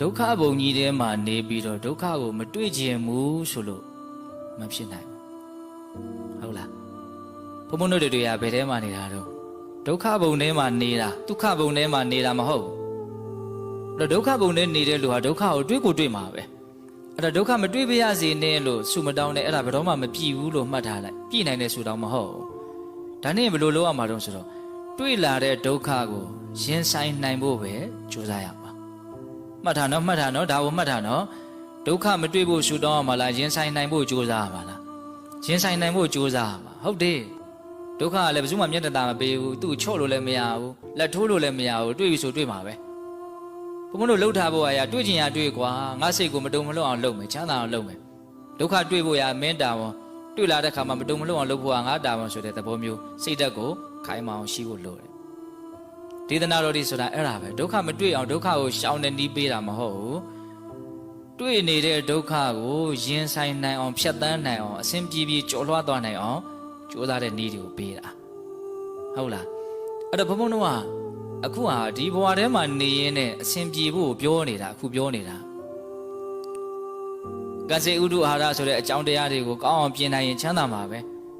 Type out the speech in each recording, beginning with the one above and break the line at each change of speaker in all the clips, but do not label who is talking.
ဒုက္ခဘုံကြီးထဲမှာနေပြီးတော့ဒုက္ခကိုမတွေ့ခြင်းဘူးဆိုလို့မဖြစ်နိုင်ဘူးဟုတ်လားဘုံဘုံတို့တွေကဘယ်ထဲမှာနေတာတော့ဒုက္ခဘုံထဲမှာနေတာဒုက္ခဘုံထဲမှာနေတာမဟုတ်ဘူးအဲ့တော့ဒုက္ခဘုံထဲနေတဲ့လူဟာဒုက္ခကိုတွေ့ကိုတွေ့မှာပဲအဲ့တော့ဒုက္ခမတွေ့ပါရစေနဲ့လို့ဆုမတောင်းနဲ့အဲ့ဒါဘယ်တော့မှမပြည့်ဘူးလို့မှတ်ထားလိုက်ပြည့်နိုင်တဲ့ဆုတောင်းမဟုတ်ဘူးဒါနဲ့ဘယ်လိုလုပ်ရမှာတော့ဆိုတော့တွေ့လာတဲ့ဒုက္ခကိုရင်ဆိုင်နိုင်ဖို့ပဲကြိုးစားရမှာ မှတ်ထားနော်မှတ်ထားနော်ဒါကိုမှတ်ထားနော်ဒုက္ခမတွေ့ဖို့ရှုတောင်းရမှာလားရင်ဆိုင်နိုင်ဖို့ကြိုးစားရမှာလားရင်ဆိုင်နိုင်ဖို့ကြိုးစားရမှာဟုတ်တယ်ဒုက္ခကလည်းဘယ်သူမှမျက်တတာမပေးဘူးသူ့ချော့လို့လည်းမရဘူးလက်ထိုးလို့လည်းမရဘူးတွေ့ပြီဆိုတွေ့မှာပဲဘုံမလို့လှုပ်ထားဖို့အရာတွေ့ချင်ရတွေ့ကွာငါစိတ်ကိုမတုံမလွတ်အောင်လုပ်မယ်ချမ်းသာအောင်လုပ်မယ်ဒုက္ခတွေ့ဖို့အရာမင်းတာဝန်တွေ့လာတဲ့ခါမှာမတုံမလွတ်အောင်လုပ်ဖို့ကငါတာဝန်ဆိုတဲ့သဘောမျိုးစိတ်ဓာတ်ကိုခိုင်းမအောင်ရှိဖို့လိုတယ် ဒေသနာတော်ဒီဆိုတာအဲ့ဒါပဲဒုက္ခမတွေ့အောင်ဒုက္ခကိုရှောင်နေနီးပေးတာမဟုတ်ဘူးတွေ့နေတဲ့ဒုက္ခကိုရင်ဆိုင်နိုင်အောင်ဖြတ်တန်းနိုင်အောင်အစဉ်ပြေပြေကျော်လွှားသွားနိုင်အောင်ကြိုးစားတဲ့နည်းတွေကိုပေးတာဟုတ်လားအဲ့တော့ဘုံဘုံတို့ကအခုဟာဒီဘဝထဲမှာနေရင်းနဲ့အစဉ်ပြေဖို့ပြောနေတာအခုပြောနေတာကစေဥဒုအာဟာရဆိုတဲ့အကြောင်းတရားတွေကိုကောင်းအောင်ပြင်နိုင်ရင်ချမ်းသာမှာပဲ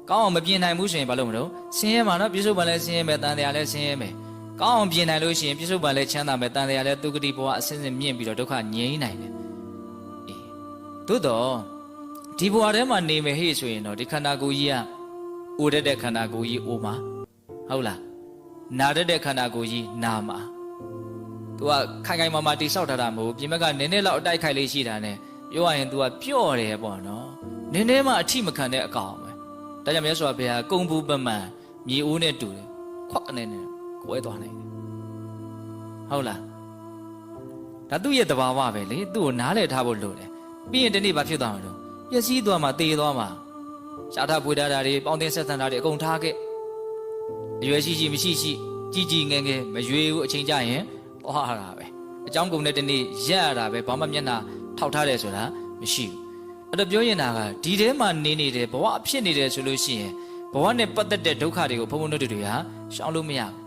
ကောင်းအောင်မပြင်နိုင်ဘူးဆိုရင်ဘာလို့မလို့ဆင်းရဲမှာနော်ပြစ္ဆုတ်ပန်လည်းဆင်းရဲမယ်တန်တရားလည်းဆင်းရဲမယ် ကောင်းအောင်ပြင်နိုင်လို့ရှိရင်ပြစ္ဆုတ်ပန်လည်းချမ်းသာမယ်တန်တရားလည်းဒုက္ခတိဘဝအစဉ်စဉ်မြင့်ပြီးတော့ဒုက္ခငြိမ်းနိုင်တယ်အေးသို့တော့ဒီဘဝထဲမှာနေမယ်ဟေ့ဆိုရင်တော့ဒီခန္ဓာကိုယ်ကြီးကအိုတတ်တဲ့ခန္ဓာကိုယ်ကြီးအိုမှာဟုတ်လားနာတတ်တဲ့ခန္ဓာကိုယ်ကြီးနာမှာသူကခိုင်ခိုင်မာမာတိဆောက်ထားတာမဟုတ်ဘူးပြင်ဘက်ကနည်းနည်းလောက်အတိုက်ခိုက်လေးရှိတာ ਨੇ ပြောရရင် तू ကပျော့တယ်ပေါ့နော်နည်းနည်းမှအထိမခံတဲ့အကောင်ပဲဒါကြောင့်မြတ်စွာဘုရားကုံဘူးပမှန်မြေအိုးနဲ့တူတယ်ခွက်နဲ့နဲ့ ကိုယ်သွားနိုင်တယ်ဟုတ်လားဒါသူ့ရဲ့တဘာဝပဲလေသူ့ကိုနားလည်ထားဖို့လိုတယ်ပြီးရင်ဒီနေ့ဘာဖြစ်သွားမှာလဲပျက်စီးသွားမှာတေသွားမှာရှားထားပွေထားတာတွေပေါင်းတင်ဆက်ဆံတာတွေအကုန်ထားခဲ့အရွယ်ရှိရှိမရှိရှိကြီးကြီးငယ်ငယ်မရွေဘူးအချိန်ကြရင်ဟောရတာပဲအကြောင်းကုန်တဲ့ဒီနေ့ရက်ရတာပဲဘာမှမျက်နှာထောက်ထားတယ်ဆိုတာမရှိဘူးအဲ့တော့ပြောရင်တာကဒီထဲမှာနေနေတယ်ဘဝဖြစ်နေတယ်ဆိုလို့ရှိရင်ဘဝနဲ့ပတ်သက်တဲ့ဒုက္ခတွေကိုဘုံဘုံတို့တွေကရှောင်လို့မရဘူးအဲ့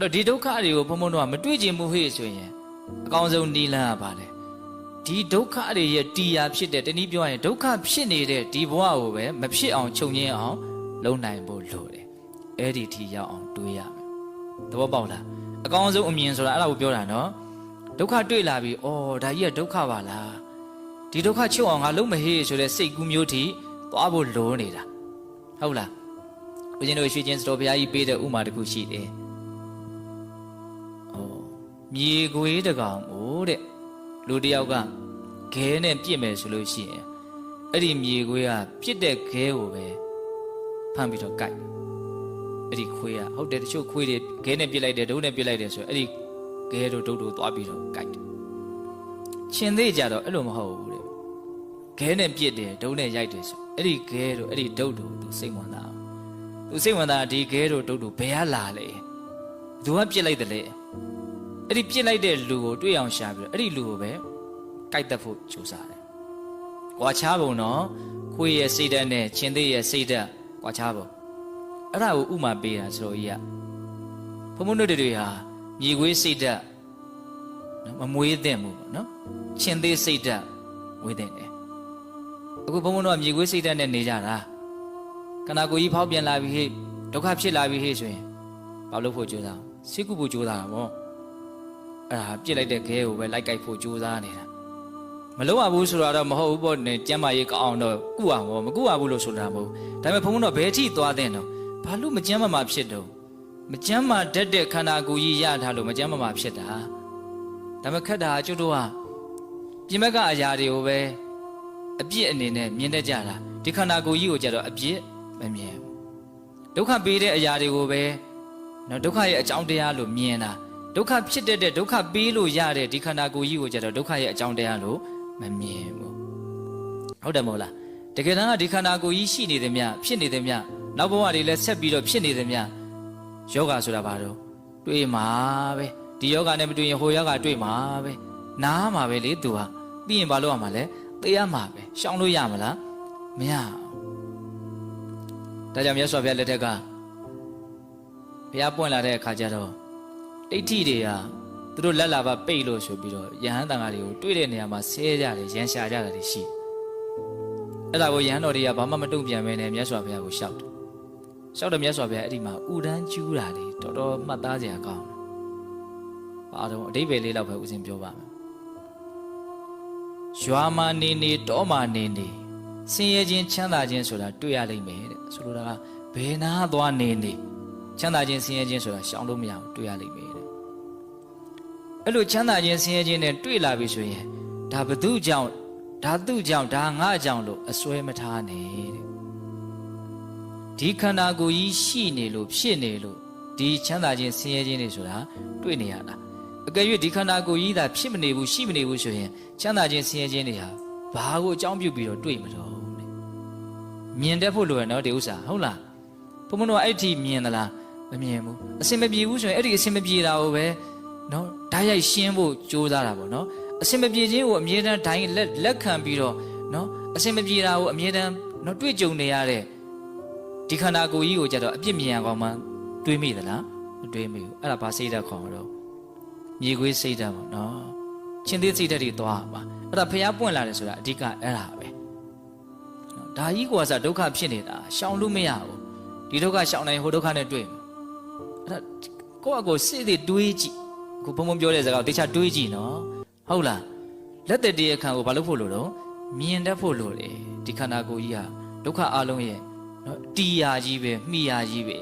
တော့ဒီဒုက္ခတွေကိုဘုံဘုံတို့ကမတွေ့ချင်ဘူးဟေ့ဆိုရင်အကောင်းဆုံးနီးလန်းရပါတယ်ဒီဒုက္ခတွေရဲ့တရားဖြစ်တဲ့တနည်းပြောရင်ဒုက္ခဖြစ်နေတဲ့ဒီဘဝကိုပဲမဖြစ်အောင်ချုပ်ငင်းအောင်လုပ်နိုင်ဖို့လိုတယ်အဲ့ဒီထိရောက်အောင်တွေးရမယ်သဘောပေါက်လားအကောင်းဆုံးအမြင်ဆိုတာအဲ့ဒါကိုပြောတာနော်ဒုက္ခတွေ့လာပြီးအော်ဒါကြီးကဒုက္ခပါလားဒီဒုက္ခချုပ်အောင်ငါလုံးမဟေ့ဆိုတဲ့စိတ်ကူးမျိုးထိသွားဖို့လိုနေတာဟုတ်လားဦးဇင်းတို့ရွှေချင်းစတော်ဘုရားကြီးပေးတဲ့ဥမာတစ်ခုရှိတယ်။အော် မြေခွေးတကောင်မို့တဲ့လူတစ်ယောက်ကခဲနဲ့ပြစ်မယ်ဆိုလို့ရှိရင်အဲ့ဒီမြေခွေးကပြစ်တဲ့ခဲကိုပဲဖမ်းပြီးတော့ကိုက်တယ်။အဲ့ဒီခွေးကဟုတ်တယ်တချို့ခွေးတွေခဲနဲ့ပြစ်လိုက်တယ်ဒုတ်နဲ့ပြစ်လိုက်တယ်ဆိုရင်အဲ့ဒီခဲတို့ဒုတ်တို့သွားပြီးတော့ကိုက်တယ်။ရှင်သေးကြတော့အဲ့လိုမဟုတ်ဘူးတဲ့။ခဲနဲ့ပြစ်တယ်ဒုတ်နဲ့ရိုက်တယ်ဆိုအဲ့ဒီခဲတို့အဲ့ဒီဒုတ်တို့သူစိတ်ဝင်စားအောင်။သူစိတ်ဝင်စားဒီခဲတို့ဒုတ်တို့ဘယ်ကလာလဲ။သူကပြစ်လိုက်တယ်လေ။ အဲ့ဒီပြစ်လိုက်တဲ့လူကိုတွေ့အောင်ရှာပြီးတော့အဲ့ဒီလူကိုပဲကြိုက်တတ်ဖို့ကြိုးစားတယ်။ကွာချားပုံတော့ခွေးရဲ့စိတ်ဓာတ်နဲ့ချင်းသေးရဲ့စိတ်ဓာတ်ကွာချားပုံအဲ့ဒါကိုဥမာပေးတာဆိုတော့ကြီးကဘုံဘုံတို့တွေဟာမြေခွေးစိတ်ဓာတ်နော်မမွေးသင့်ဘူးပေါ့နော်ချင်းသေးစိတ်ဓာတ်မွေးသင့်တယ်အခုဘုံဘုံတို့ကမြေခွေးစိတ်ဓာတ်နဲ့နေကြတာခန္ဓာကိုယ်ကြီးဖောက်ပြန်လာပြီဟေ့ဒုက္ခဖြစ်လာပြီဟေ့ဆိုရင်ဘာလို့ဖို့ကြိုးစားစိတ်ကူဖို့ကြိုးစားတာပေါ့ အဲ့ဒါပြစ်လိုက်တဲ့ခဲကိုပဲလိုက်ကြိုက်ဖို့ကြိုးစားနေတာမလုံးဝဘူးဆိုတော့မဟုတ်ဘူးပေါ့နဲ့ကျမ်းမာရေးကောင်းအောင်တော့ကုအောင်ပေါ့မကုရဘူးလို့ဆိုတာမဟုတ်ဒါပေမဲ့ဘုန်းဘုန်းတော့ဘယ်ထိသွားတဲ့တော့ဘာလို့မကျမ်းမာမှာဖြစ်တော့မကျမ်းမာတတ်တဲ့ခန္ဓာကိုယ်ကြီးရထားလို့မကျမ်းမာမှာဖြစ်တာဒါပေမဲ့ခက်တာကျွတ်တို့ကပြင်ဘက်ကအရာတွေကိုပဲအပြစ်အနေနဲ့မြင်တတ်ကြတာဒီခန္ဓာကိုယ်ကြီးကိုကြတော့အပြစ်မမြင်ဘူးဒုက္ခပေးတဲ့အရာတွေကိုပဲနော်ဒုက္ခရဲ့အကြောင်းတရားလို့မြင်တာ ဒုက္ခဖြစ်တတ်တဲ့ဒုက္ခပေးလို့ရတဲ့ဒီခန္ဓာကိုယ်ကြီးကိုကြတော့ဒုက္ခရဲ့အကြောင်းတရားလို့မမြင်ဘူးဟုတ်တယ်မဟုတ်လားတကယ်တမ်းကဒီခန္ဓာကိုယ်ကြီးရှိနေတယ်မြဖြစ်နေတယ်မြနောက်ဘဝတွေလည်းဆက်ပြီးတော့ဖြစ်နေတယ်မြယောဂဆိုတာဘာတော့တွေ့မှာပဲဒီယောဂနဲ့မတွေ့ရင်ဟိုယောဂတွေ့မှာပဲနားမှာပဲလေသူဟာပြီးရင်ဘာလို့ရမှာလဲသိရမှာပဲရှောင်လို့ရမလားမရဘူးဒါကြောင့်မြတ်စွာဘုရားလက်ထက်ကဘုရားပွင့်လာတဲ့အခါကျတော့ ဒိဋ္ဌိတွေဟာသူတို့လက်လာပါပိတ်လို့ဆိုပြီးတော့ယဟန်တန်ဃာတွေကိုတွေ့တဲ့နေရာမှာဆဲကြတယ်ရန်ရှာကြတာတွေရှိတယ်အဲ့ဒါကိုယဟန်တော်တွေကဘာမှမတုံ့ပြန်ပဲနဲ့မြတ်စွာဘုရားကိုရှောက်တယ်ရှောက်တယ်မြတ်စွာဘုရားအဲ့ဒီမှာဥဒန်းကျူးတာလေတော်တော်မှတ်သားစရာကောင်းတယ်ဘာတော့အတိပ္ပယ်လေးတော့ပဲဦးစင်ပြောပါမယ်ရွာမှာနေနေတောမှာနေနေဆင်းရဲခြင်းချမ်းသာခြင်းဆိုတာတွေ့ရလိမ့်မယ်တဲ့ဆိုလိုတာကဘယ်နာသွားနေနေချမ်းသာခြင်းဆင်းရဲခြင်းဆိုတာရှောင်လို့မရဘူးတွေ့ရလိမ့်မယ်တဲ့ အဲ့လိုချမ်းသာခြင်းဆင်းရဲခြင်းနဲ့တွေ့လာပြီဆိုရင်ဒါဘသူကြောင့်ဒါသူ့ကြောင့်ဒါငါကြောင့်လို့အစွဲမထားနဲ့တဲ့ဒီခန္ဓာကိုယ်ကြီးရှိနေလို့ဖြစ်နေလို့ဒီချမ်းသာခြင်းဆင်းရဲခြင်းတွေဆိုတာတွေ့နေရတာအကယ်၍ဒီခန္ဓာကိုယ်ကြီးသာဖြစ်မနေဘူးရှိမနေဘူးဆိုရင်ချမ်းသာခြင်းဆင်းရဲခြင်းတွေဟာဘာကိုအကြောင်းပြုပြီးတော့တွေ့မလို့တဲ့မြင်တတ်ဖို့လိုရနော်ဒီဥစ္စာဟုတ်လားဘုံမတို့အဲ့ဒီမြင်သလားမမြင်ဘူးအစင်မပြေဘူးဆိုရင်အဲ့ဒီအစင်မပြေတာကိုပဲ နော်ဓာတ်ရိုက်ရှင်းဖို့ကြိုးစားတာပေါ့နော်အစင်မပြေခြင်းကိုအမြဲတမ်းဒိုင်းလက်လက်ခံပြီးတော့နော်အစင်မပြေတာကိုအမြဲတမ်းနော်တွေ့ကြုံနေရတဲ့ဒီခန္ဓာကိုယ်ကြီးကိုကြတော့အပြစ်မြင်အောင်မှတွေးမိသလားမတွေးမိဘူးအဲ့ဒါဘာစိတ်ဓာတ်ခေါ်တော့မြေခွေးစိတ်ဓာတ်ပေါ့နော်ချင်းသေးစိတ်ဓာတ်တွေသွားပါအဲ့ဒါဖျားပွင့်လာတယ်ဆိုတာအဓိကအဲ့ဒါပဲနော်ဒါကြီးကွာစားဒုက္ခဖြစ်နေတာရှောင်လို့မရဘူးဒီဒုက္ခရှောင်နိုင်ဟိုဒုက္ခနဲ့တွေ့မယ်အဲ့ဒါကိုယ့်အကိုစိတ်တွေတွေးကြည့် ခုဘုံဘုံပြောတဲ့စကားကိုတခြားတွေးကြည့်နော်ဟုတ်လားလက်သက်တည်းအခန့်ကိုဘာလို့ဖို့လို့တော့မြင်တတ်ဖို့လို့လေဒီခန္ဓာကိုယ်ကြီးဟာဒုက္ခအလုံးရဲ့နော်တီယာကြီးပဲမိယာကြီးပဲ